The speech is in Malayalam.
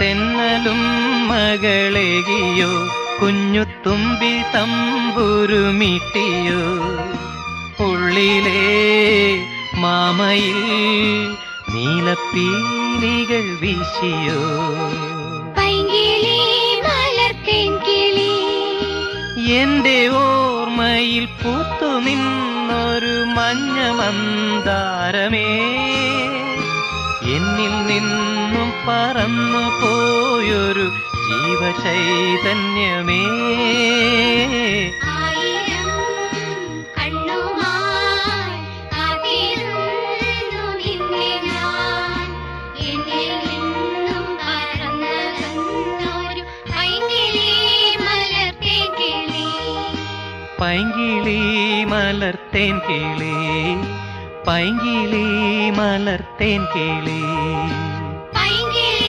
തെന്നലും മകളേകിയോ കുഞ്ഞുത്തുമ്പി തമ്പുരുമിട്ടിയോ. ഉള്ളിലെ മാമയിൽ നീലപ്പീലികൾ വീശിയോ. എന്റെ ഓർമ്മയിൽ പൂത്തു നിന്നൊരു മഞ്ഞ മന്ദാരമേ എന്നിൽ നിന്നും പറന്നു പോയൊരു ജീവചൈതന്യമേ. പൈങ്കിളി മലർത്തേൻ കിളി. പൈങ്കിളി മലർത്തേൻ കിളി.